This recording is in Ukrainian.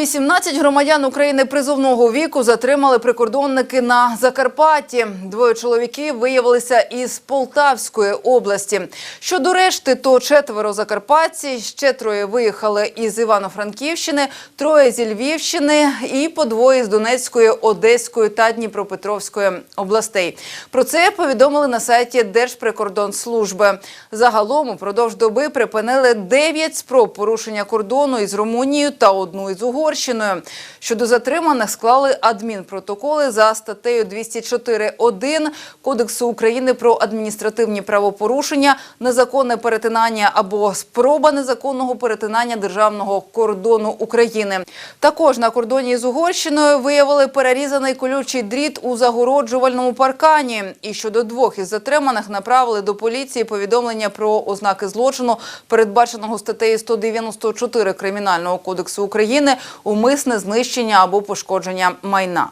18 громадян України призовного віку затримали прикордонники на Закарпатті. Двоє чоловіків виявилися із Полтавської області. Щодо решти, то четверо закарпатці, ще троє виїхали із Івано-Франківщини, троє зі Львівщини і по двоє з Донецької, Одеської та Дніпропетровської областей. Про це повідомили на сайті Держприкордонслужби. Загалом упродовж доби припинили 9 спроб порушення кордону із Румунією та одну із Угорщиною. Щодо затриманих склали адмінпротоколи за статтею 204.1 Кодексу України про адміністративні правопорушення, незаконне перетинання або спроба незаконного перетинання державного кордону України. Також на кордоні з Угорщиною виявили перерізаний колючий дріт у загороджувальному паркані. І щодо двох із затриманих направили до поліції повідомлення про ознаки злочину, передбаченого статтею 194 Кримінального кодексу України, умисне знищення або пошкодження майна.